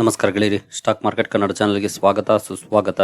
ನಮಸ್ಕಾರ ಗೆಳೆಯರಿ. Stock market Kannada ಚಾನಲ್ಗೆ ಸ್ವಾಗತ, ಸುಸ್ವಾಗತ.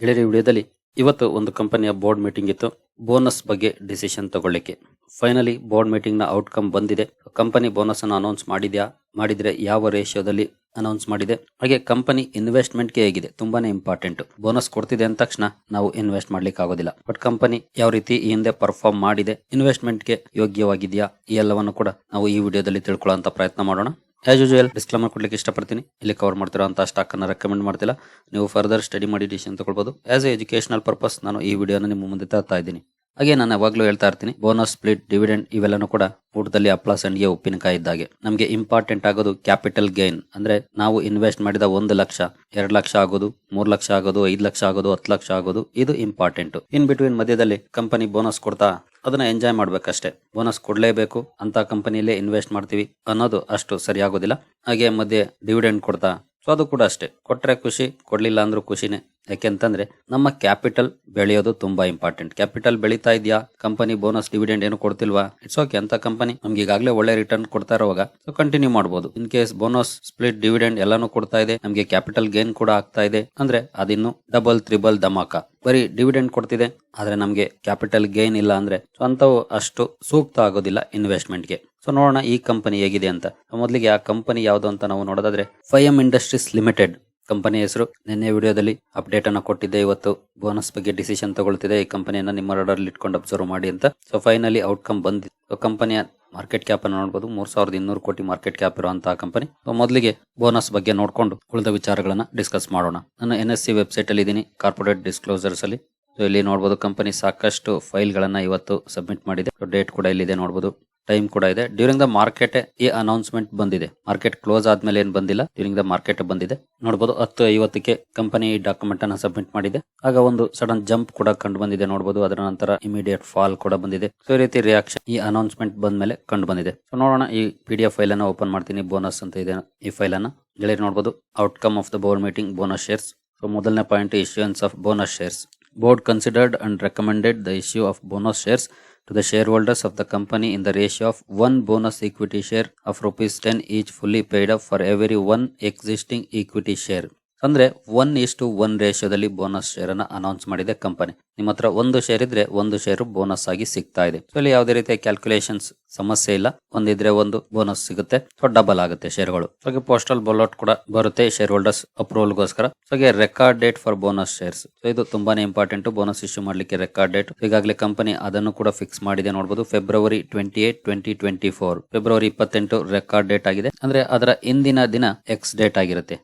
ಗೆಳೆಯರಿ, ವಿಡಿಯೋದಲ್ಲಿ ಇವತ್ತು ಒಂದು ಕಂಪನಿಯ ಬೋರ್ಡ್ ಮೀಟಿಂಗ್ ಇತ್ತು. ಬೋನಸ್ ಬಗ್ಗೆ ಡಿಸಿಷನ್ ತಗೊಳ್ಳಿಕ್ಕೆ. ಫೈನಲಿ ಬೋರ್ಡ್ ಮೀಟಿಂಗ್ನ ಔಟ್ಕಮ್ ಬಂದಿದೆ. ಕಂಪನಿ ಬೋನಸ್ ಅನ್ನು ಅನೌನ್ಸ್ ಮಾಡಿದ್ಯಾ, ಮಾಡಿದ್ರೆ ಯಾವ ರೇಷಿಯೋದಲ್ಲಿ ಅನೌನ್ಸ್ ಮಾಡಿದೆ? ಹಾಗೆ ಕಂಪನಿ ಇನ್ವೆಸ್ಟ್ಮೆಂಟ್ಗೆ ಹೇಗಿದೆ? ತುಂಬಾನೇ ಇಂಪಾರ್ಟೆಂಟ್ ಬೋನಸ್ ಕೊಡ್ತಿದೆ ಅಂದ ತಕ್ಷಣ ನಾವು ಇನ್ವೆಸ್ಟ್ ಮಾಡ್ಲಿಕ್ಕೆ ಆಗೋದಿಲ್ಲ. ಬಟ್ ಕಂಪನಿ ಯಾವ ರೀತಿ ಈ ಹಿಂದೆ ಪರ್ಫಾರ್ಮ್ ಮಾಡಿದೆ? ಇನ್ವೆಸ್ಟ್ಮೆಂಟ್ಗೆ ಯೋಗ್ಯವಾಗಿದೆಯಾ? ಈ ಎಲ್ಲವನ್ನು ಕೂಡ ನಾವು ಈ ವಿಡಿಯೋದಲ್ಲಿ ತಿಳ್ಕೊಳ್ಳೋ ಪ್ರಯತ್ನ ಮಾಡೋಣ. ಆಸ್ ಯೂಶುವಲ್ ಡಿಸ್ಕ್ಲೇಮರ್ ಕೊಡ್ಲಿಕ್ಕೆ ಇಷ್ಟಪಡ್ತೀನಿ. ಇಲ್ಲಿ ಕವರ್ ಮಾಡ್ತಿರೋಂಥ ಸ್ಟಾಕ್ ಅನ್ನು ರೆಕಮೆಂಡ್ ಮಾಡ್ತಿಲ್ಲ. ನೀವು ಫರ್ದರ್ ಸ್ಟಡಿ ಮಾಡಿ ಡಿಸಿಷನ್ ತಗೊಳ್ಬೋದು. ಆಸ್ ಎ ಎಜುಕೇಶನಲ್ ಪರ್ಪಸ್ ನಾನು ಈ ವಿಡಿಯೋನ ನಿಮ್ಮ ಮುಂದೆ ತರ್ತಾ ಇದ್ದೀನಿ. ಹಾಗೆ ನಾನು ಯಾವಾಗಲೂ ಹೇಳ್ತಾ ಇರ್ತೀನಿ ಬೋನಸ್ ಸ್ಪ್ಲಿಟ್ ಡಿವಿಡೆಂಡ್ ಇವೆಲ್ಲನೂ ಕೂಡ ಊಟದಲ್ಲಿ ಹಪ್ಪಳ ಸಂಡಿಗೆ ಉಪ್ಪಿನಕಾಯಿ ಇದ್ದಾಗೆ. ನಮಗೆ ಇಂಪಾರ್ಟೆಂಟ್ ಆಗೋದು ಕ್ಯಾಪಿಟಲ್ ಗೈನ್ ಅಂದ್ರೆ ನಾವು ಇನ್ವೆಸ್ಟ್ ಮಾಡಿದ ಒಂದು ಲಕ್ಷ, ಎರಡು ಲಕ್ಷ ಆಗೋದು, ಮೂರು ಲಕ್ಷ ಆಗೋದು, ಐದು ಲಕ್ಷ ಆಗೋದು, ಹತ್ತು ಲಕ್ಷ ಆಗೋದು, ಇದು ಇಂಪಾರ್ಟೆಂಟ್ ಇನ್ ಬಿಟ್ವೀನ್ ಮಧ್ಯದಲ್ಲಿ ಕಂಪನಿ ಬೋನಸ್ ಕೊಡ್ತಾ ಅದನ್ನ ಎಂಜಾಯ್ ಮಾಡ್ಬೇಕಷ್ಟೇ. ಬೋನಸ್ ಕೊಡ್ಲೇಬೇಕು ಅಂತ ಕಂಪನಿಯಲ್ಲೇ ಇನ್ವೆಸ್ಟ್ ಮಾಡ್ತೀವಿ ಅನ್ನೋದು ಅಷ್ಟು ಸರಿಯಾಗೋದಿಲ್ಲ. ಹಾಗೆ ಮಧ್ಯೆ ಡಿವಿಡೆಂಡ್ ಕೊಡ್ತಾ, ಸೊ ಅದು ಕೂಡ ಅಷ್ಟೇ. ಕೊಟ್ರೆ ಖುಷಿ, ಕೊಡ್ಲಿಲ್ಲ ಅಂದ್ರೂ ಖುಷಿನೇ. ಯಾಕೆಂತಂದ್ರೆ ನಮ್ಮ ಕ್ಯಾಪಿಟಲ್ ಬೆಳೆಯೋದು ತುಂಬಾ ಇಂಪಾರ್ಟೆಂಟ್. ಕ್ಯಾಪಿಟಲ್ ಬೆಳೀತಾ ಇದೆಯಾ? ಕಂಪನಿ ಬೋನಸ್ ಡಿವಿಡೆಂಡ್ ಏನು ಕೊಡ್ತಿಲ್ವಾ? ಇಟ್ಸ್ ಓಕೆ ಅಂತ ಕಂಪನಿ ನಮ್ಗೆ ಈಗಾಗಲೇ ಒಳ್ಳೆ ರಿಟರ್ನ್ ಕೊಡ್ತಾ ಇರುವಾಗ ಸೊ ಕಂಟಿನ್ಯೂ ಮಾಡಬಹುದು in case bonus split dividend ಎಲ್ಲಾನು ಕೊಡ್ತಾ ಇದೆ, ನಮಗೆ ಕ್ಯಾಪಿಟಲ್ ಗೇನ್ ಕೂಡ ಆಗ್ತಾ ಇದೆ. ಅಂದ್ರೆ ಅದಿನ್ನು ಡಬಲ್ ತ್ರಿಬಲ್ ಧಮಾಕ. ಬರೀ ಡಿವಿಡೆಂಡ್ ಕೊಡ್ತಿದೆ, ಆದ್ರೆ ನಮಗೆ ಕ್ಯಾಪಿಟಲ್ ಗೇನ್ ಇಲ್ಲ ಅಂದ್ರೆ ಅಂತವು ಅಷ್ಟು ಸೂಕ್ತ ಆಗೋದಿಲ್ಲ ಇನ್ವೆಸ್ಟ್ಮೆಂಟ್ಗೆ ಸೊ ನೋಡೋಣ ಈ ಕಂಪನಿ ಹೇಗಿದೆ ಅಂತ. ಮೊದಲಿಗೆ ಆ ಕಂಪನಿ ಯಾವುದು ಅಂತ ನಾವು ನೋಡೋದಾದ್ರೆ ಫೈಎಂ ಇಂಡಸ್ಟ್ರೀಸ್ ಲಿಮಿಟೆಡ್ ಕಂಪನಿ ಹೆಸರು. ನಿನ್ನೆ ವಿಡಿಯೋದಲ್ಲಿ ಅಪ್ಡೇಟ್ ಅನ್ನ ಕೊಟ್ಟಿದ್ದೆ. ಇವತ್ತು ಬೋನಸ್ ಬಗ್ಗೆ ಡಿಸಿಷನ್ ತಗೊಳ್ತಿದೆ. ಈ ಕಂಪನಿಯನ್ನ ನಿಮ್ಮ ರಡರ್ ಇಟ್ಕೊಂಡು ಅಬ್ಸರ್ವ್ ಮಾಡಿ ಅಂತ. ಸೊ ಫೈನಲಿ ಔಟ್ಕಮ್ ಬಂದಿದೆ ಸೊ ಕಂಪನಿಯ ಮಾರ್ಕೆಟ್ ಕ್ಯಾಪ್ ಅನ್ನು ನೋಡಬಹುದು ಮೂರ್ ಸಾವಿರದ ಇನ್ನೂರು ಕೋಟಿ ಮಾರ್ಕೆಟ್ ಕ್ಯಾಪ್ ಇರುವಂತಹ ಕಂಪನಿ ಮೊದಲಿಗೆ ಬೋನಸ್ ಬಗ್ಗೆ ನೋಡ್ಕೊಂಡು ಉಳಿದ ವಿಚಾರಗಳನ್ನ ಡಿಸ್ಕಸ್ ಮಾಡೋಣ. ನಾನು ಎನ್ ಎಸ್ ಸಿ ವೆಬ್ಸೈಟ್ ಅಲ್ಲಿ ಇದ್ದೀನಿ. ಕಾರ್ಪೊರೇಟ್ ಡಿಸ್ಕ್ಲೋಸರ್ಸ್ ಅಲ್ಲಿ. ಸೊ ಇಲ್ಲಿ ನೋಡಬಹುದು ಕಂಪನಿ ಸಾಕಷ್ಟು ಫೈಲ್ ಗಳನ್ನ ಇವತ್ತು ಸಬ್ಮಿಟ್ ಮಾಡಿದೆ. ಡೇಟ್ ಕೂಡ ಇಲ್ಲಿದೆ ನೋಡಬಹುದು ಟೈಮ್ ಕೂಡ ಇದೆ. ಡ್ಯೂರಿಂಗ್ ದ ಮಾರ್ಕೆಟ್ ಈ ಅನೌನ್ಸ್ಮೆಂಟ್ ಬಂದಿದೆ. ಮಾರ್ಕೆಟ್ ಕ್ಲೋಸ್ ಆದ್ಮೇಲೆ ಏನ್ ಬಂದಿಲ್ಲ? ಡ್ಯೂರಿಂಗ್ ದ ಮಾರ್ಕೆಟ್ ಬಂದಿದೆ. ನೋಡಬಹುದು ಹತ್ತು ಐವತ್ತಕ್ಕೆ ಕಂಪನಿ ಡಾಕ್ಯುಮೆಂಟ್ ಅನ್ನ ಸಬ್ಮಿಟ್ ಮಾಡಿದೆ. ಆಗ ಒಂದು ಸಡನ್ ಜಂಪ್ ಕೂಡ ಕಂಡು ಬಂದಿದೆ ನೋಡಬಹುದು ಅದರ ನಂತರ ಇಮಿಡಿಯೇಟ್ ಫಾಲ್ ಕೂಡ ಬಂದಿದೆ. ಸೊ ಈ ರೀತಿ ರಿಯಾಕ್ಷನ್ ಈ ಅನೌನ್ಸ್ಮೆಂಟ್ ಬಂದ್ಮೇಲೆ ಕಂಡು ಬಂದಿದೆ. ಸೊ ನೋಡೋಣ ಈ ಪಿ ಡಿ ಎಫ್ ಫೈಲ್ ಅನ್ನ ಓಪನ್ ಮಾಡ್ತೀನಿ. ಬೋನಸ್ ಅಂತ ಇದೆ ಈ ಫೈಲ್ ಅನ್ನ. ಗೆಳೆಯರು ನೋಡಬಹುದು outcome of the board meeting bonus shares so ಮೊದಲನೇ point issuance of bonus shares board considered and recommended the issue of bonus shares to the shareholders of the company in the ratio of one bonus equity share of rupees 10 each fully paid up for every one existing equity share ಅಂದ್ರೆ one ಇಷ್ಟು one ರೇಷಿಯೋದಲ್ಲಿ bonus share ಅನ್ನ announce ಮಾಡಿದೆ company ನಿಮ್ಮ ಹತ್ರ ಒಂದು share ಇದ್ರೆ ಒಂದು ಶೇರ್ ಬೋನಸ್ ಆಗಿ ಸಿಗ್ತಾ ಇದೆ. ಸೊ ಇಲ್ಲಿ ಯಾವುದೇ ರೀತಿಯ ಕ್ಯಾಲ್ಕುಲೇಷನ್ಸ್ ಸಮಸ್ಯೆ ಇಲ್ಲ. ಒಂದಿದ್ರೆ ಒಂದು ಬೋನಸ್ ಸಿಗುತ್ತೆ. ಸೊ ಡಬಲ್ ಆಗುತ್ತೆ ಶೇರ್ಗಳು ಹಾಗೆ ಪೋಸ್ಟಲ್ ಬೊಲೌಟ್ ಕೂಡ ಬರುತ್ತೆ ಶೇರ್ ಹೋಲ್ಡರ್ಸ್ ಅಪ್ರೂವಲ್ ಗೋಸ್ಕರ ಹಾಗೆ record date for bonus shares so ಇದು ತುಂಬಾನೇ ಇಂಪಾರ್ಟೆಂಟ್ ಬೋನಸ್ ಇಶ್ಯೂ ಮಾಡ್ಲಿಕ್ಕೆ ರೆಕಾರ್ಡ್ ಡೇಟ್ ಈಗಾಗಲೇ ಕಂಪನಿ ಅದನ್ನು ಕೂಡ ಫಿಕ್ಸ್ ಮಾಡಿದೆ ನೋಡಬಹುದು February twenty eight twenty twenty four February ಇಪ್ಪತ್ತೆಂಟು ರೆಕಾರ್ಡ್ ಡೇಟ್ ಆಗಿದೆ. ಅಂದ್ರೆ ಅದರ ಇಂದಿನ ದಿನ ಎಕ್ಸ್ ಡೇಟ್ ಆಗಿರುತ್ತೆ.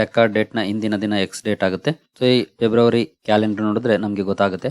ರೆಕಾರ್ಡ್ ಡೇಟ್ನ ಇಂದಿನ ದಿನ ಎಕ್ಸ್ ಡೇಟ್ ಆಗುತ್ತೆ. ಸೊ ಈ ಫೆಬ್ರವರಿ ಕ್ಯಾಲೆಂಡರ್ ನೋಡಿದ್ರೆ ನಮಗೆ ಗೊತ್ತಾಗುತ್ತೆ.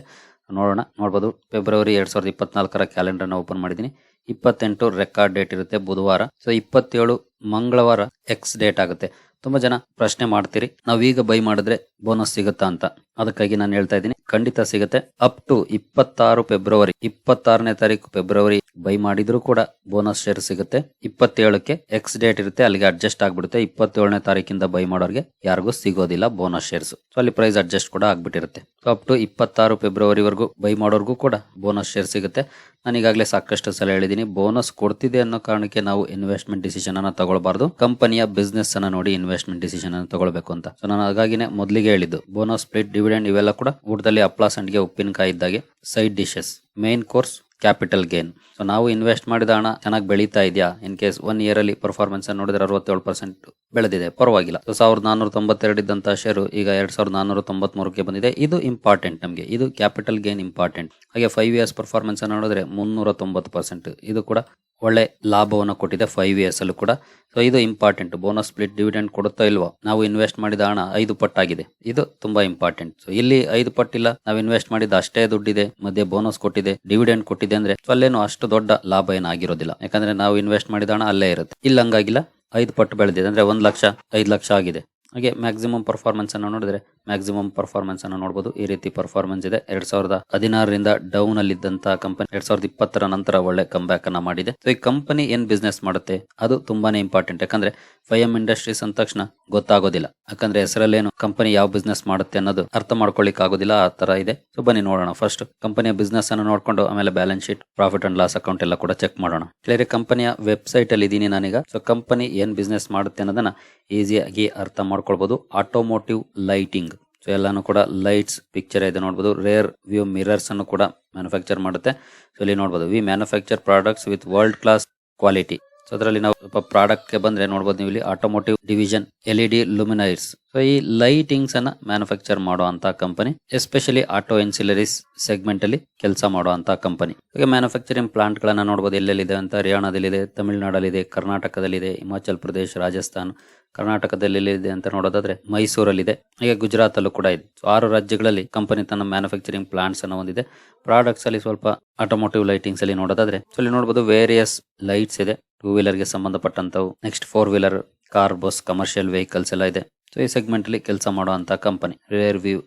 ನೋಡೋಣ, ನೋಡ್ಬೋದು. ಫೆಬ್ರವರಿ ಎರಡ್ ಸಾವಿರದ ಇಪ್ಪತ್ನಾಲ್ಕರ ಕ್ಯಾಲೆಂಡರ್ನ ಓಪನ್ ಮಾಡಿದ್ದೀನಿ ಇಪ್ಪತ್ತೆಂಟು ರೆಕಾರ್ಡ್ ಡೇಟ್ ಇರುತ್ತೆ ಬುಧವಾರ. ಸೊ ಇಪ್ಪತ್ತೇಳು ಮಂಗಳವಾರ ಎಕ್ಸ್ ಡೇಟ್ ಆಗುತ್ತೆ. ತುಂಬಾ ಜನ ಪ್ರಶ್ನೆ ಮಾಡ್ತೀರಿ. ನಾವೀಗ ಬೈ ಮಾಡಿದ್ರೆ ಬೋನಸ್ ಸಿಗುತ್ತಾ ಅಂತ. ಅದಕ್ಕಾಗಿ ನಾನು ಹೇಳ್ತಾ ಇದ್ದೀನಿ, ಖಂಡಿತ ಸಿಗುತ್ತೆ. ಅಪ್ ಟು ಇಪ್ಪತ್ತಾರು ಫೆಬ್ರವರಿ ಇಪ್ಪತ್ತಾರನೇ ತಾರೀಕು ಫೆಬ್ರವರಿ ಬೈ ಮಾಡಿದ್ರು ಕೂಡ ಬೋನಸ್ ಶೇರ್ ಸಿಗುತ್ತೆ. ಇಪ್ಪತ್ತೇಳಕ್ಕೆ ಎಕ್ಸ್ ಡೇಟ್ ಇರುತ್ತೆ, ಅಲ್ಲಿಗೆ ಅಡ್ಜಸ್ಟ್ ಆಗ್ಬಿಡುತ್ತೆ. ಇಪ್ಪತ್ತೇಳನೇ ತಾರೀಕಿಂದ ಬೈ ಮಾಡೋರಿಗೆ ಯಾರಿಗೂ ಸಿಗೋದಿಲ್ಲ ಬೋನಸ್ ಶೇರ್ಸ್ ಸೊ ಅಲ್ಲಿ ಪ್ರೈಸ್ ಅಡ್ಜಸ್ಟ್ ಕೂಡ ಆಗ್ಬಿಟ್ಟಿರುತ್ತೆ. ಸೊ ಅಪ್ ಟು ಇಪ್ಪತ್ತಾರು ಫೆಬ್ರವರಿವರೆಗೂ ಬೈ ಮಾಡೋರ್ಗೂ ಕೂಡ ಬೋನಸ್ ಶೇರ್ ಸಿಗುತ್ತೆ. ನಾನು ಈಗಾಗಲೇ ಸಾಕಷ್ಟು ಸಲ ಹೇಳಿದ್ದೀನಿ ಬೋನಸ್ ಕೊಡ್ತಿದೆ ಅನ್ನೋ ಕಾರಣಕ್ಕೆ ನಾವು ಇನ್ವೆಸ್ಟ್ಮೆಂಟ್ ಡಿಸಿಷನ್ ಅನ್ನ ತಗೊಳ್ಬಾರ್ದು. ಕಂಪನಿಯ ಬಿಸ್ನೆಸ್ ಅನ್ನ ನೋಡಿ ಇನ್ವೆಸ್ಟ್ಮೆಂಟ್ ಡಿಸಿಷನ್ ಅನ್ನು ತಗೊಳ್ಬೇಕು ಅಂತ. ಸೊ ನಾನು ಹಾಗಾಗಿನೇ ಮೊದಲಿಗೆ ಹೇಳಿದ್ದು ಬೋನಸ್ ಸ್ಪ್ಲಿಟ್ ಡಿವಿಡೆಂಡ್ ಇವೆಲ್ಲ ಕೂಡ ಊಟದಲ್ಲಿ ಹಪ್ಪಳ ಸಂಡಿಗೆ ಉಪ್ಪಿನಕಾಯಿ ಇದ್ದಾಗೆ. Side dishes main course capital gain. So ನಾವು ಇನ್ವೆಸ್ಟ್ ಮಾಡಿದ ಹಣ ಚೆನ್ನಾಗಿ ಬೆಳೀತಾ ಇದೆಯಾ? ಇನ್ ಕೇಸ್ ಒನ್ ಇಯರ್ ಅಲ್ಲಿ ಪರ್ಫಾರ್ಮೆನ್ಸ್ ನೋಡಿದ್ರೆ ಅರವತ್ತೇಳು ಪರ್ಸೆಂಟ್ ಬೆಳೆದಿದೆ. ಪರವಾಗಿಲ್ಲ. ಸೊ ಸಾವಿರದ ನಾನೂರ ತೊಂಬತ್ತೆರಡು ಇದ್ದಂತಹ ಶೇರು ಈಗ ಎರಡ್ ಸಾವಿರದ ನಾನೂರ ತೊಂಬತ್ಮೂರಕ್ಕೆ ಬಂದಿದೆ. ಇದು ಇಂಪಾರ್ಟೆಂಟ್ ನಮಗೆ. ಇದು ಕ್ಯಾಪಿಟಲ್ ಗೇನ್ ಇಂಪಾರ್ಟೆಂಟ್ ಹಾಗೆ ಫೈವ್ ಇಯರ್ಸ್ ಪರ್ಫಾರ್ಮೆನ್ಸ್ ನೋಡಿದ್ರೆ ಮುನ್ನೂರ ತೊಂಬತ್ತು ಪರ್ಸೆಂಟ್ ಇದು ಕೂಡ ಒಳ್ಳೆ ಲಾಭವನ್ನು ಕೊಟ್ಟಿದೆ ಫೈವ್ ಇಯರ್ಸ್ ಅಲ್ಲೂ ಕೂಡ. ಸೊ ಇದು ಇಂಪಾರ್ಟೆಂಟ್ ಬೋನಸ್ ಸ್ಪ್ಲಿಟ್ ಡಿವಿಡೆಂಡ್ ಕೊಡುತ್ತಾ ಇಲ್ವೋ? ನಾವು ಇನ್ವೆಸ್ಟ್ ಮಾಡಿದ ಹಣ ಐದು ಪಟ್ಟಾಗಿದೆ. ಇದು ತುಂಬಾ ಇಂಪಾರ್ಟೆಂಟ್ ಸೊ ಇಲ್ಲಿ ಐದು ಪಟ್ಟಿಲ್ಲ. ನಾವು ಇನ್ವೆಸ್ಟ್ ಮಾಡಿದ ಅಷ್ಟೇ ದುಡ್ಡಿದೆ. ಮಧ್ಯೆ ಬೋನಸ್ ಕೊಟ್ಟಿದೆ. ಡಿವಿಡೆಂಡ್ ಕೊಟ್ಟಿದೆ. ಅಂದ್ರೆ ಸೊ ಅಲ್ಲೇನು ಅಷ್ಟು ದೊಡ್ಡ ಲಾಭ ಏನಾಗಿರೋದಿಲ್ಲ ಯಾಕಂದ್ರೆ ನಾವು ಇನ್ವೆಸ್ಟ್ ಮಾಡಿದ ಹಣ ಅಲ್ಲೇ ಇರುತ್ತೆ. ಇಲ್ಲ ಹಂಗಾಗಿಲ್ಲ, ಐದು ಪಟ್ಟು ಬೆಳೆದಿದೆ. ಅಂದ್ರೆ ಒಂದ್ ಲಕ್ಷ, ಐದು ಲಕ್ಷ ಆಗಿದೆ. ಹಾಗೆ ಮ್ಯಾಕ್ಸಿಮಮ್ ಪರ್ಫಾರ್ಮೆನ್ಸ್ ಅನ್ನ ನೋಡಿದ್ರೆ ಮ್ಯಾಕ್ಸಿಮಮ್ ಪರ್ಫಾರ್ಮೆನ್ಸ್ ಅನ್ನು ನೋಡಬಹುದು ಈ ರೀತಿ ಪರ್ಫಾರ್ಮೆನ್ಸ್ ಇದೆ. ಎರಡ್ ಸಾವಿರದ ಹದಿನಾರರಿಂದ ಡೌನ್ ಅಲ್ಲಿ ಇದ್ದಂತಹ ಕಂಪನಿ ಎರಡ್ ಸಾವಿರದ ಇಪ್ಪತ್ತರ ನಂತರ ಒಳ್ಳೆ ಕಂಬ್ಯಾಕ್ ಅನ್ನ ಮಾಡಿದೆ. ಸೊ ಈ ಕಂಪನಿ ಏನ್ ಬಿಸ್ನೆಸ್ ಮಾಡುತ್ತೆ? ಅದು ತುಂಬಾನೇ ಇಂಪಾರ್ಟೆಂಟ್ ಯಾಕಂದ್ರೆ ಫೈಎಂ ಇಂಡಸ್ಟ್ರೀಸ್ ಅಂದ ತಕ್ಷಣ ಗೊತ್ತಾಗೋದಿಲ್ಲ. ಯಾಕಂದ್ರೆ, ಹೆಸರಲ್ಲೇನು ಕಂಪನಿ ಯಾವ ಬಿಸ್ನೆಸ್ ಮಾಡುತ್ತೆ ಅನ್ನೋದು ಅರ್ಥ ಮಾಡ್ಕೊಳ್ಳಿಕ್ ಆಗೋದಿಲ್ಲ ಆ ತರ ಇದೆ. ಸೊ ಬನ್ನಿ ನೋಡೋಣ. ಫಸ್ಟ್ ಕಂಪನಿಯ ಬಿಸ್ನೆಸ್ ಅನ್ನು ನೋಡ್ಕೊಂಡು ಆಮೇಲೆ balance sheet profit and loss account ಎಲ್ಲ ಕೂಡ ಚೆಕ್ ಮಾಡೋಣ. ಕ್ಲಿಯರ್ ಕಂಪನಿಯ ವೆಬ್ಸೈಟ್ ಅಲ್ಲಿ ಇದೀನಿ ನಾನೀಗ. ಸೊ ಕಂಪನಿ ಏನ್ ಬಿಸ್ನೆಸ್ ಮಾಡುತ್ತೆ ಅನ್ನೋದನ್ನ ಈಸಿಯಾಗಿ ಅರ್ಥ ಮಾಡ್ಕೊಳ್ಬಹುದು ಆಟೋಮೋಟಿವ್ ಲೈಟಿಂಗ್ ಸೊ ಎಲ್ಲಾನು ಕೂಡ ಲೈಟ್ಸ್ ಪಿಕ್ಚರ್ ಇದೆ ನೋಡಬಹುದು ರೇರ್ ವ್ಯೂ ಮಿರರ್ಸ್ ಅನ್ನು ಕೂಡ ಮ್ಯಾನುಫ್ಯಾಕ್ಚರ್ ಮಾಡುತ್ತೆ. ಸೊ ಇಲ್ಲಿ ನೋಡಬಹುದು we manufacture products with world class quality so ಅದರಲ್ಲಿ ನಾವು ಸ್ವಲ್ಪ ಪ್ರಾಡಕ್ಟ್ಗೆ ಬಂದ್ರೆ ನೋಡಬಹುದು ನೀವು ಇಲ್ಲಿ automotive division L E D luminaires so ಈ ಲೈಟಿಂಗ್ಸ್ ಅನ್ನ ಮ್ಯಾನುಫ್ಯಾಕ್ಚರ್ ಮಾಡುವಂತ company especially auto ancillaries segment ಅಲ್ಲಿ ಕೆಲಸ ಮಾಡುವಂತ ಕಂಪನಿ ಈಗ ಮ್ಯಾನುಫ್ಯಾಕ್ಚರಿಂಗ್ ಪ್ಲಾಂಟ್ ಗಳನ್ನ ನೋಡಬಹುದು ಎಲ್ಲೆಲ್ಲಿದೆ ಅಂತ ಹರಿಯಾಣದಲ್ಲಿದೆ ಕರ್ನಾಟಕದಲ್ಲಿ ಕರ್ನಾಟಕದಲ್ಲಿದೆ, ಹಿಮಾಚಲ್ ಪ್ರದೇಶ, ರಾಜಸ್ಥಾನ್ ಕರ್ನಾಟಕದಲ್ಲಿ ಇದೆ ಅಂತ ನೋಡೋದಾದ್ರೆ ಮೈಸೂರಲ್ಲಿದೆ. ಹಾಗೆ ಗುಜರಾತ್ ಅಲ್ಲೂ ಕೂಡ ಇದೆ. ಆರು ರಾಜ್ಯಗಳಲ್ಲಿ ಕಂಪನಿ ತನ್ನ ಮ್ಯಾನುಫ್ಯಾಕ್ಚರಿಂಗ್ ಪ್ಲಾಂಟ್ಸ್ ಅನ್ನು ಹೊಂದಿದೆ. ಪ್ರಾಡಕ್ಟ್ಸ್ ಅಲ್ಲಿ ಸ್ವಲ್ಪ ಆಟೋಮೋಟಿವ್ ಲೈಟಿಂಗ್ಸ್ ಅಲ್ಲಿ ನೋಡೋದಾದ್ರೆ ಸೊ ಇಲ್ಲಿ ನೋಡಬಹುದು ವೇರಿಯಸ್ ಲೈಟ್ಸ್ ಇದೆ. ಟೂ ವೀಲರ್ಗೆ ಸಂಬಂಧಪಟ್ಟಂಥವು. Next four wheeler car, bus, commercial vehicles ಎಲ್ಲ ಇದೆ. ಸೊ ಈ ಸೆಗ್ಮೆಂಟ್ ಅಲ್ಲಿ ಕೆಲಸ ಮಾಡುವಂಥ company rear view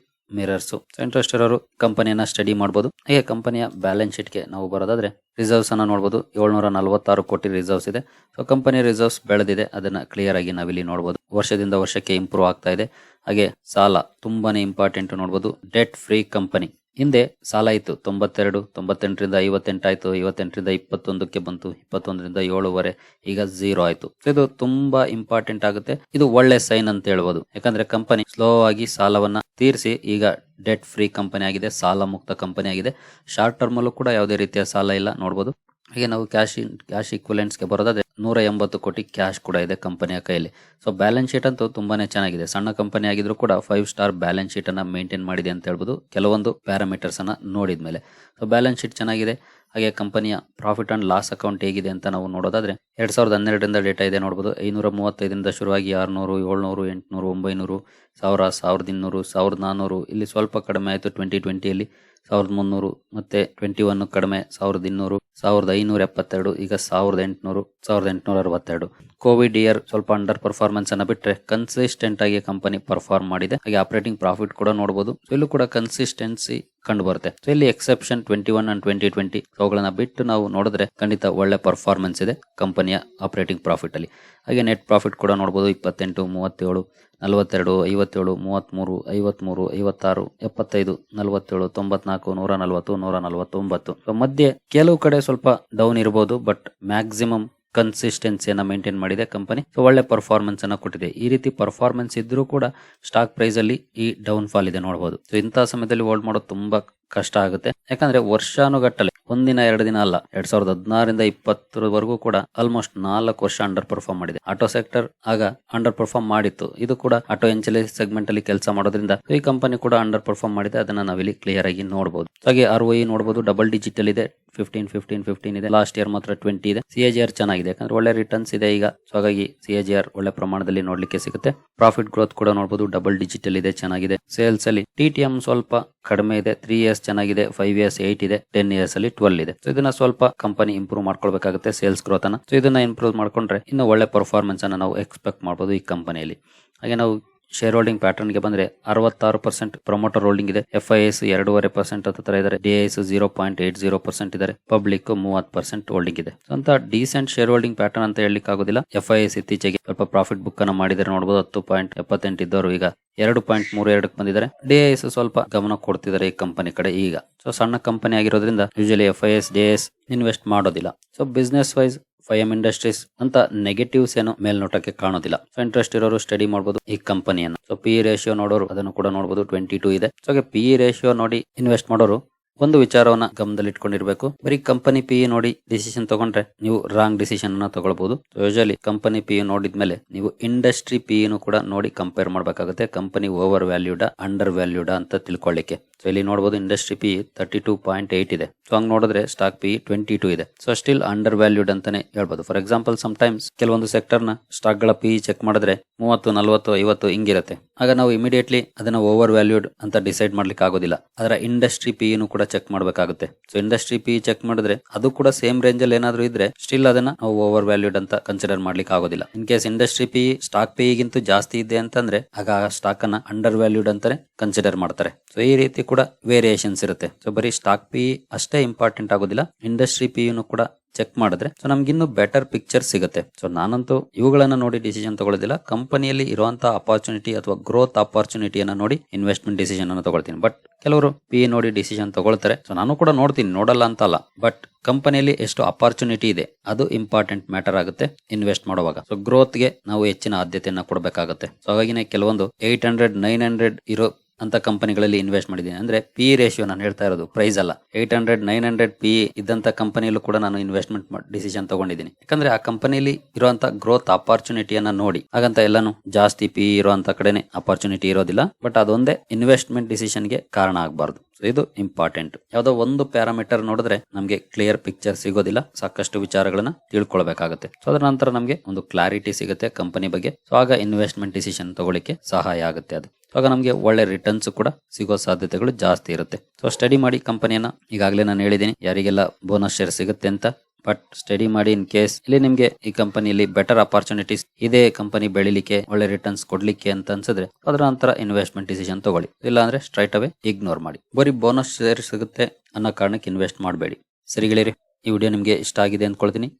so interest ಇರೋರು ಕಂಪನಿಯನ್ನ ಸ್ಟಡಿ ಮಾಡಬಹುದು ಹಾಗೆ ಕಂಪನಿಯ ಬ್ಯಾಲೆನ್ಸ್ ಶೀಟ್ಗೆ ನಾವು ಬರೋದಾದ್ರೆ ರಿಸರ್ವ್ಸ್ ಅನ್ನ ನೋಡಬಹುದು ಏಳ್ನೂರ ನಲವತ್ತಾರು ಕೋಟಿ ರಿಸರ್ವ್ಸ್ ಇದೆ. ಸೊ ಕಂಪನಿ ರಿಸರ್ವ್ಸ್ ಬೆಳೆದಿದೆ. ಅದನ್ನ ಕ್ಲಿಯರ್ ಆಗಿ ನಾವಿಲ್ಲಿ ನೋಡಬಹುದು ವರ್ಷದಿಂದ ವರ್ಷಕ್ಕೆ ಇಂಪ್ರೂವ್ ಆಗ್ತಾ ಇದೆ. ಹಾಗೆ ಸಾಲ ತುಂಬಾನೇ ಇಂಪಾರ್ಟೆಂಟ್ ನೋಡ್ಬೋದು. ಡೆಟ್ ಫ್ರೀ ಕಂಪನಿ ಹಿಂದೆ ಸಾಲ ಇತ್ತು ತೊಂಬತ್ತೆರಡು, ತೊಂಬತ್ತೆಂಟರಿಂದ ಐವತ್ತೆಂಟಾಯಿತು ಐವತ್ತೆಂಟರಿಂದ ಇಪ್ಪತ್ತೊಂದಕ್ಕೆ ಬಂತು. ಇಪ್ಪತ್ತೊಂದರಿಂದ ಏಳುವರೆ, ಈಗ ಝೀರೋ ಆಯ್ತು. ಇದು ತುಂಬಾ ಇಂಪಾರ್ಟೆಂಟ್ ಆಗುತ್ತೆ. ಇದು ಒಳ್ಳೆ ಸೈನ್ ಅಂತ ಹೇಳ್ಬೋದು. ಯಾಕಂದ್ರೆ ಕಂಪನಿ ಸ್ಲೋ ಆಗಿ ಸಾಲವನ್ನ ತೀರಿಸಿ, ಈಗ ಡೆಟ್ ಫ್ರೀ ಕಂಪನಿ ಆಗಿದೆ ಸಾಲ ಮುಕ್ತ ಕಂಪನಿ ಆಗಿದೆ ಶಾರ್ಟ್ ಟರ್ಮಲ್ಲೂ ಕೂಡ ಯಾವುದೇ ರೀತಿಯ ಸಾಲ ಇಲ್ಲ ನೋಡಬಹುದು ಹಾಗೆ ನಾವು ಕ್ಯಾಶ್ ಕ್ಯಾಶ್ಗೆ ಬರೋದಾದ್ರೆ ನೂರ ಎಂಬತ್ತು ಕೋಟಿ ಕ್ಯಾಶ್ ಕೂಡ ಇದೆ ಕಂಪನಿಯ ಕೈಯಲ್ಲಿ. ಸೊ ಬ್ಯಾಲೆನ್ಸ್ ಶೀಟ್ ಅಂತೂ ತುಂಬಾನೇ ಚೆನ್ನಾಗಿದೆ. ಸಣ್ಣ ಕಂಪನಿ ಆಗಿದ್ರು ಕೂಡ ಫೈವ್ ಸ್ಟಾರ್ ಬ್ಯಾಲೆನ್ಸ್ ಶೀಟ್ ಅನ್ನ ಮೇಂಟೈನ್ ಮಾಡಿದೆ ಅಂತ ಹೇಳ್ಬೋದು. ಕೆಲವೊಂದು ಪ್ಯಾರಾಮೀಟರ್ಸ್ ಅನ್ನ ನೋಡಿದ ಮೇಲೆ ಸೊ ಬ್ಯಾಲೆನ್ಸ್ ಶೀಟ್ ಚೆನ್ನಾಗಿದೆ. ಹಾಗೆ ಕಂಪನಿಯ ಪ್ರಾಫಿಟ್ ಅಂಡ್ ಲಾಸ್ ಅಕೌಂಟ್ ಹೇಗಿದೆ ಅಂತ ನಾವು ನೋಡೋದಾದ್ರೆ ಎರಡ್ ಸಾವಿರದ ಹನ್ನೆರಡರಿಂದ ಡೇಟಾ ಇದೆ ನೋಡಬಹುದು ಐನೂರ ಮೂವತ್ತೈದರಿಂದ ಶುರುವಾಗಿ ಆರುನೂರು, ಏಳ್ನೂರು, ಎಂಟುನೂರು, ಒಂಬೈನೂರು, ಸಾವಿರ, ಸಾವಿರದ ಇನ್ನೂರು, ಸಾವಿರದ ನಾನ್ನೂರು ಇಲ್ಲಿ ಸ್ವಲ್ಪ ಕಡಿಮೆ ಆಯಿತು ಟ್ವೆಂಟಿ ಟ್ವೆಂಟಿಯಲ್ಲಿ ಸಾವಿರದ ಮುನ್ನೂರು ಮತ್ತೆ ಟ್ವೆಂಟಿ ಒನ್ ಕಡಿಮೆ, ಸಾವಿರದ ಇನ್ನೂರು. ಸಾವಿರದ ಐನೂರ ಎಪ್ಪತ್ತೆರಡು, ಈಗ ಸಾವಿರದ ಎಂಟುನೂರು, ಸಾವಿರದ ಎಂಟುನೂರ ಅರವತ್ತೆರಡು. ಕೋವಿಡ್ ಇಯರ್ ಸ್ವಲ್ಪ ಅಂಡರ್ ಪರ್ಫಾರ್ಮೆನ್ಸ್ ಅನ್ನ ಬಿಟ್ಟರೆ ಕನ್ಸಿಸ್ಟೆಂಟ್ ಆಗಿ ಕಂಪನಿ ಪರ್ಫಾರ್ಮ್ ಮಾಡಿದೆ. ಹಾಗೆ ಆಪರೇಟಿಂಗ್ ಪ್ರಾಫಿಟ್ ಕೂಡ ನೋಡಬಹುದು ಇಲ್ಲೂ ಕೂಡ ಕನ್ಸಿಸ್ಟೆನ್ಸಿ ಕಂಡು ಬರುತ್ತೆ ಸೊ ಇಲ್ಲಿ exception twenty one and twenty twenty ಅವುಗಳನ್ನ ಬಿಟ್ಟು ನಾವು ನೋಡಿದ್ರೆ ಖಂಡಿತ ಒಳ್ಳೆ ಪರ್ಫಾರ್ಮೆನ್ಸ್ ಇದೆ ಕಂಪನಿಯ ಆಪರೇಟಿಂಗ್ ಪ್ರಾಫಿಟ್ ಅಲ್ಲಿ. ಹಾಗೆ ನೆಟ್ ಪ್ರಾಫಿಟ್ ಕೂಡ ನೋಡಬಹುದು ಇಪ್ಪತ್ತೆಂಟು, ಮೂವತ್ತೇಳು, ನಲವತ್ತೆರಡು, ಐವತ್ತೇಳು, ಮೂವತ್ತ್ಮೂರು, ಐವತ್ತ್ಮೂರು, ಐವತ್ತಾರು, ಎಪ್ಪತ್ತೈದು, ನಲವತ್ತೇಳು, ತೊಂಬತ್ನಾಲ್ಕು, ನೂರ ನಲವತ್ತು, ನೂರ ನಲವತ್ತೊಂಬತ್ತು. ಮಧ್ಯೆ ಕೆಲವು ಕಡೆ ಸ್ವಲ್ಪ ಡೌನ್ ಇರಬಹುದು ಬಟ್ ಮ್ಯಾಕ್ಸಿಮಮ್ ಕನ್ಸಿಸ್ಟೆನ್ಸಿಯನ್ನು ಮೇಂಟೈನ್ ಮಾಡಿದೆ ಕಂಪನಿ ಸೊ ಒಳ್ಳೆ ಪರ್ಫಾರ್ಮೆನ್ಸ್ ಅನ್ನು ಕೊಟ್ಟಿದೆ. ಈ ರೀತಿ ಪರ್ಫಾರ್ಮೆನ್ಸ್ ಇದ್ರೂ ಕೂಡ ಸ್ಟಾಕ್ ಪ್ರೈಸ್ ಅಲ್ಲಿ ಈ ಡೌನ್ ಫಾಲ್ ಇದೆ ನೋಡಬಹುದು ಸೊ ಇಂತಹ ಸಮಯದಲ್ಲಿ ಹೋಲ್ಡ್ ಮಾಡೋದು ತುಂಬಾ ಕಷ್ಟ ಆಗುತ್ತೆ. ಯಾಕಂದ್ರೆ ವರ್ಷಾನುಗಟ್ಟಲೆ, ಒಂದಿನ, ಎರಡು ದಿನ ಅಲ್ಲ, ಎರಡ್ ಸಾವಿರದ ಹದಿನಾರರಿಂದ ಇಪ್ಪತ್ತರವರೆಗೂ ಕೂಡ ಆಲ್ಮೋಸ್ಟ್ ನಾಲ್ಕು ವರ್ಷ ಅಂಡರ್ ಪರ್ಫಾರ್ಮ್ ಮಾಡಿದೆ. ಆಟೋ ಸೆಕ್ಟರ್ ಆಗ ಅಂಡರ್ ಪರ್ಫಾರ್ಮ್ ಮಾಡಿತ್ತು. ಇದು ಕೂಡ ಆಟೋ ಎಂಚಲಿ ಸೆಗ್ಮೆಂಟ್ ಅಲ್ಲಿ ಕೆಲಸ ಮಾಡೋದ್ರಿಂದ ಈ ಕಂಪನಿ ಕೂಡ ಅಂಡರ್ ಪರ್ಫಾರ್ಮ್ ಮಾಡಿದೆ. ಅದನ್ನ ನಾವಿಲ್ಲಿ ಕ್ಲಿಯರ್ ಆಗಿ ನೋಡಬಹುದು ಹಾಗೆ ಆರ್ ಒ ನೋಡಬಹುದು ಡಬಲ್ ಡಿಜಿಟಲ್ ಇದೆ. ಫಿಫ್ಟೀನ್ ಫಿಫ್ಟೀನ್ ಫಿಫ್ಟೀನ್ ಇದೆ. ಲಾಸ್ಟ್ ಇಯರ್ ಮಾತ್ರ ಟ್ವೆಂಟಿ ಇದೆ. ಸಿ ಎ ಚೆನ್ನಾಗಿದೆ. ಯಾಕಂದ್ರೆ ಒಳ್ಳೆ ರಿಟರ್ನ್ಸ್ ಇದೆ ಈಗ. ಸೊ ಹಾಗಾಗಿ ಸಿ ಎ ಒಳ್ಳೆ ಪ್ರಮಾಣದಲ್ಲಿ ನೋಡ್ಲಿಕ್ಕೆ ಸಿಗುತ್ತೆ. ಪ್ರಾಫಿಟ್ ಗ್ರೋತ್ ಕೂಡ ನೋಡಬಹುದು ಡಬಲ್ ಡಿಜಿಟಲ್ ಇದೆ. ಚೆನ್ನಾಗಿದೆ. ಸೇಲ್ಸ್ ಅಲ್ಲಿ ಟಿ ಟಿ ಎಂ ಸ್ವಲ್ಪ ಕಡಿಮೆ ಇದೆ ತ್ರೀ ಇಯರ್ಸ್ ಚೆನ್ನಾಗಿದೆ ಫೈವ್ ಇಯರ್ಸ್ ಏಟ್ ಇದೆ ಟೆನ್ ಇಯರ್ಸ್ ಅಲ್ಲಿ ಟ್ವೆಲ್ ಇದೆ. ಸೊ ಇದನ್ನ ಸ್ವಲ್ಪ ಕಂಪನಿ ಇಂಪ್ರೂವ್ ಮಾಡ್ಕೊಳ್ಬೇಕಾಗುತ್ತೆ ಸೇಲ್ಸ್ ಗ್ರೋತ್ ಅನ್ನ. ಸೊ ಇದನ್ನ ಇಂಪ್ರೂವ್ ಮಾಡ್ಕೊಂಡ್ರೆ ಇನ್ನು ಒಳ್ಳೆ ಪರ್ಫಾರ್ಮೆನ್ಸ್ ಅನ್ನ ನಾವು ಎಕ್ಸ್ಪೆಕ್ಟ್ ಮಾಡಬಹುದು ಈ ಕಂಪನಿಯಲ್ಲಿ ಹಾಗೆ ನಾವು ಶೇರ್ ಹೋಲ್ಡಿಂಗ್ ಪ್ಯಾಟರ್ನ್ಗೆ ಬಂದ್ರೆ ಅರವತ್ತಾರು ಪರ್ಸೆಂಟ್ ಪ್ರಮೋಟರ್ ಹೋಲ್ಡಿಂಗ್ ಇದೆ. ಎಫ್ ಐ ಎಸ್ ಎರಡೂವರೆ ಪರ್ಸೆಂಟ್ ಹತ್ರ ಇದ್ದಾರೆ D S zero point eight zero percent ಇದ್ದಾರೆ ಪಬ್ಲಿಕ್ ಮೂವತ್ತು ಪರ್ಸೆಂಟ್ ಹೋಲ್ಡಿಂಗ್ ಇದೆ. ಅಂತ ಡೀಸೆಂಟ್ ಶೇರ್ ಹೋಲ್ಡಿಂಗ್ ಪ್ಯಾಟರ್ನ್ ಅಂತ ಹೇಳಲಿಕ್ಕೆ ಆಗೋದಿಲ್ಲ. ಎಫ್ ಐ ಎಸ್ ಇತ್ತೀಚೆಗೆ ಸ್ವಲ್ಪ ಪ್ರಾಫಿಟ್ ಬುಕ್ ಅನ್ನ ಮಾಡಿದರೆ ನೋಡಬಹುದು ಹತ್ತು ಪಾಯಿಂಟ್ ಎಪ್ಪತ್ತೆಂಟು ಇದ್ದವರು ಈಗ ಎರಡು ಪಾಯಿಂಟ್ ಮೂರು ಎರಡಕ್ಕೆ ಬಂದಿದ್ದಾರೆ. ಡಿ ಎಸ್ ಸ್ವಲ್ಪ ಗಮನ ಕೊಡ್ತಿದ್ದಾರೆ ಈ ಕಂಪನಿ ಕಡೆ ಈಗ. ಸೊ ಸಣ್ಣ ಕಂಪನಿ ಆಗಿರೋದ್ರಿಂದ usually F I S D S invest ಮಾಡೋದಿಲ್ಲ. So business wise Fiem Industries ಅಂತ ನೆಗೆಟಿವ್ಸ್ ಏನು ಮೇಲ್ನೋಟಕ್ಕೆ ಕಾಣೋದಿಲ್ಲ. ಸೊ ಇಂಟ್ರೆಸ್ಟ್ ಇರೋರು ಸ್ಟಡಿ ಮಾಡಬಹುದು ಈ ಕಂಪನಿಯನ್ನು ಸೊ ಪಿ ರೇಷಿಯೋ ನೋಡೋರು ಅದನ್ನು ಕೂಡ ನೋಡಬಹುದು ಟ್ವೆಂಟಿ ಟೂ ಇದೆ ಸೊ ಪಿ ರೇಷಿಯೋ ನೋಡಿ ಇನ್ವೆಸ್ಟ್ ಮಾಡೋರು ಒಂದು ವಿಚಾರವನ್ನ ಗಮನದಲ್ಲಿಟ್ಕೊಂಡಿರ್ಬೇಕು. ಬರೀ ಕಂಪನಿ ಪಿ ನೋಡಿ ಡಿಸಿಷನ್ ತಗೊಂಡ್ರೆ ನೀವು ರಾಂಗ್ ಡಿಸಿಷನ್ ಅನ್ನ ತಗೊಳ್ಬಹುದು ಯೂಶಲಿ ಕಂಪನಿ ಪಿ ನೋಡಿದ್ಮೇಲೆ ನೀವು ಇಂಡಸ್ಟ್ರಿ ಪಿ ಕೂಡ ನೋಡಿ ಕಂಪೇರ್ ಮಾಡಬೇಕಾಗುತ್ತೆ. Company over valued under valued ಅಂತ ತಿಳ್ಕೊಳ್ಳಿಕ್ಕೆ. ಸೊ ಇಲ್ಲಿ ನೋಡಬಹುದು industry P thirty two point eight ಇದೆ. ಸೊ ಹಂಗ್ ನೋಡಿದ್ರೆ ಸ್ಟಾಕ್ ಪಿ ಟ್ವೆಂಟಿ ಟೂ ಇದೆ. ಸೊ ಸ್ಟಿಲ್ ಅಂಡರ್ ವ್ಯಾಲ್ಯೂಡ್ ಅಂತಾನೆ ಹೇಳ್ಬಹುದು ಫಾರ್ ಎಕ್ಸಾಂಪಲ್ ಸಮ್ ಟೈಮ್ಸ್ ಕೆಲವೊಂದು ಸೆಕ್ಟರ್ನ ಸ್ಟಾಕ್ಗಳ ಪಿ ಚೆಕ್ ಮಾಡಿದ್ರೆ ಮೂವತ್ತು, ನಲವತ್ತು, ಐವತ್ತು ಹಿಂಗಿರುತ್ತೆ. ಆಗ ನಾವು ಇಮಿಡಿಯೇಟ್ಲಿ ಅದನ್ನ ಓವರ್ ವ್ಯಾಲ್ಯೂಡ್ ಅಂತ ಡಿಸೈಡ್ ಮಾಡ್ಲಿಕ್ಕೆ ಆಗೋದಿಲ್ಲ. ಅದರ ಇಂಡಸ್ಟ್ರಿ ಪಿ ನು ಕೂಡ ಚೆಕ್ ಮಾಡಬೇಕಾಗುತ್ತೆ. ಸೊ ಇಂಡಸ್ಟ್ರಿ ಪಿ ಚೆಕ್ ಮಾಡಿದ್ರೆ ಅದು ಕೂಡ ಸೇಮ್ ರೇಂಜ್ ಅಲ್ಲಿ ಏನಾದ್ರೂ ಇದ್ರೆ ಸ್ಟಿಲ್ ಅದನ್ನ ನಾವು ಓವರ್ ವ್ಯಾಲ್ಯೂಡ್ ಅಂತ ಕನ್ಸಿಡರ್ ಮಾಡ್ಲಿಕ್ಕೆ ಆಗೋದಿಲ್ಲ. In case industry P stock P ಗಿಂತ ಜಾಸ್ತಿ ಇದೆ ಅಂತಂದ್ರೆ ಆಗ ಆ ಸ್ಟಾಕ್ ಅನ್ನ ಅಂಡರ್ ವ್ಯಾಲ್ಯೂಡ್ ಅಂತಾನೆ ಕನ್ಸಿಡರ್ ಮಾಡ್ತಾರೆ. ಸೊ ಈ ರೀತಿ ಕೂಡ ವೇರಿಯೇಷನ್ಸ್ ಇರುತ್ತೆ. ಸೊ ಬರೀ ಸ್ಟಾಕ್ ಪಿ ಅಷ್ಟೇ ಇಂಪಾರ್ಟೆಂಟ್ ಆಗೋದಿಲ್ಲ. ಇಂಡಸ್ಟ್ರಿ ಪಿ ನು ಕೂಡ ಚೆಕ್ ಮಾಡಿದ್ರೆ ಸೊ ನಮ್ಗೆ ಇನ್ನು ಬೆಟರ್ ಪಿಕ್ಚರ್ ಸಿಗುತ್ತೆ. ಸೊ ನಾನಂತೂ ಇವುಗಳನ್ನ ನೋಡಿ ಡಿಸಿಷನ್ ತಗೊಳ್ಳೋದಿಲ್ಲ. ಕಂಪನಿಯಲ್ಲಿ ಇರುವಂತ ಅಪಾರ್ಚುನಿಟಿ ಅಥವಾ ಗ್ರೋತ್ ಅಪೋರ್ಚುನಿಟಿಯನ್ನು ನೋಡಿ ಇನ್ವೆಸ್ಟ್ಮೆಂಟ್ ಡಿಸಿಷನ್ ಅನ್ನು ತಗೊಳ್ತೀನಿ. ಬಟ್ ಕೆಲವರು ಪಿ ನೋಡಿ ಡಿಸಿಷನ್ ತಗೊಳ್ತಾರೆ. ಸೊ ನಾನು ಕೂಡ ನೋಡ್ತೀನಿ. ನೋಡಲ್ಲ ಅಂತ ಅಲ್ಲ ಬಟ್ ಕಂಪನಿಯಲ್ಲಿ ಎಷ್ಟು ಅಪಾರ್ಚುನಿಟಿ ಇದೆ, ಅದು ಇಂಪಾರ್ಟೆಂಟ್ ಮ್ಯಾಟರ್ ಆಗುತ್ತೆ ಇನ್ವೆಸ್ಟ್ ಮಾಡುವಾಗ. ಸೊ ಗ್ರೋತ್ಗೆ ನಾವು ಹೆಚ್ಚಿನ ಆದ್ಯತೆಯನ್ನು ಕೊಡಬೇಕಾಗುತ್ತೆ. ಸೊ ಹಾಗಾಗಿನೇ ಕೆಲವೊಂದು ಏಟ್ ಹಂಡ್ರೆಡ್ ನೈನ್ ಹಂಡ್ರೆಡ್ ಇರೋ ಅಂತ ಕಂಪನಿಗಳಲ್ಲಿ ಇನ್ವೆಸ್ಟ್ ಮಾಡಿದ್ದೀನಿ. ಅಂದ್ರೆ ಪಿ ರೇಷಿಯೋ ನಾನು ಹೇಳ್ತಾ ಇರೋದು ಪ್ರೈಸ್ ಅಲ್ಲ. Eight hundred nine hundred P ಇದ್ದಂತ ಕಂಪನಿಯಲ್ಲೂ ಕೂಡ ನಾನು ಇನ್ವೆಸ್ಟ್ಮೆಂಟ್ ಡಿಸಿಷನ್ ತಗೊಂಡಿದ್ದೀನಿ. ಯಾಕಂದ್ರೆ ಆ ಕಂಪನಿಯಲ್ಲಿ ಇರುವಂತ ಗ್ರೋತ್ ಅಪಾರ್ಚುನಿಟಿಯನ್ನ ನೋಡಿ. ಹಾಗಂತ ಎಲ್ಲಾನು ಜಾಸ್ತಿ ಪಿ ಇರುವಂತ ಕಡೆನೆ ಅಪಾರ್ಚುನಿಟಿ ಇರೋದಿಲ್ಲ. ಬಟ್ ಅದೊಂದೇ ಇನ್ವೆಸ್ಟ್ಮೆಂಟ್ ಡಿಸಿಷನ್ಗೆ ಕಾರಣ ಆಗಬಾರ್ದು. ಇದು ಇಂಪಾರ್ಟೆಂಟ್ ಯಾವುದೋ ಒಂದು ಪ್ಯಾರಾಮೀಟರ್ ನೋಡಿದ್ರೆ ನಮಗೆ ಕ್ಲಿಯರ್ ಪಿಕ್ಚರ್ ಸಿಗೋದಿಲ್ಲ. ಸಾಕಷ್ಟು ವಿಚಾರಗಳನ್ನ ತಿಳ್ಕೊಳ್ಬೇಕಾಗುತ್ತೆ. ಸೊ ಅದರ ನಂತರ ನಮಗೆ ಒಂದು ಕ್ಲಾರಿಟಿ ಸಿಗುತ್ತೆ ಕಂಪನಿ ಬಗ್ಗೆ. ಸೊ ಆಗ ಇನ್ವೆಸ್ಟ್ಮೆಂಟ್ ಡಿಸಿಷನ್ ತಗೊಳ್ಳಿಕ್ಕೆ ಸಹಾಯ ಆಗುತ್ತೆ ಅದು. ಆಗ ನಮಗೆ ಒಳ್ಳೆ ರಿಟರ್ನ್ಸ್ ಕೂಡ ಸಿಗೋ ಸಾಧ್ಯತೆಗಳು ಜಾಸ್ತಿ ಇರುತ್ತೆ. ಸೊ ಸ್ಟಡಿ ಮಾಡಿ ಕಂಪನಿಯನ್ನ ಈಗಾಗಲೇ ನಾನು ಹೇಳಿದ್ದೀನಿ ಯಾರಿಗೆಲ್ಲ ಬೋನಸ್ ಶೇರ್ ಸಿಗುತ್ತೆ ಅಂತ. ಬಟ್ ಸ್ಟಡಿ ಮಾಡಿ ಇನ್ ಕೇಸ್ ಇಲ್ಲಿ ನಿಮ್ಗೆ ಈ ಕಂಪನಿಯಲ್ಲಿ ಬೆಟರ್ ಅಪಾರ್ಚುನಿಟೀಸ್ ಇದೇ ಕಂಪನಿ ಬೆಳಿಲಿಕ್ಕೆ, ಒಳ್ಳೆ ರಿಟರ್ನ್ಸ್ ಕೊಡ್ಲಿಕ್ಕೆ ಅಂತ ಅನ್ಸಿದ್ರೆ ಅದರ ನಂತರ ಇನ್ವೆಸ್ಟ್ಮೆಂಟ್ ಡಿಸಿಷನ್ ತಗೊಳ್ಳಿ. ಇಲ್ಲ ಅಂದ್ರೆ ಸ್ಟ್ರೈಟ್ ಅವೇ ಇಗ್ನೋರ್ ಮಾಡಿ. ಬರೀ ಬೋನಸ್ ಶೇರ್ ಸಿಗುತ್ತೆ ಅನ್ನೋ ಕಾರಣಕ್ಕೆ ಇನ್ವೆಸ್ಟ್ ಮಾಡಬೇಡಿ. ಸರಿ ಗೆಳೆಯರಿ, ಈ ವಿಡಿಯೋ ನಿಮಗೆ ಇಷ್ಟ ಆಗಿದೆ ಅಂದ್ಕೊಳ್ತೀನಿ.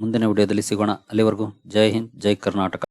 ಮುಂದಿನ ವಿಡಿಯೋದಲ್ಲಿ ಸಿಗೋಣ. ಅಲ್ಲಿವರೆಗೂ ಜೈ ಹಿಂದ್, ಜೈ ಕರ್ನಾಟಕ.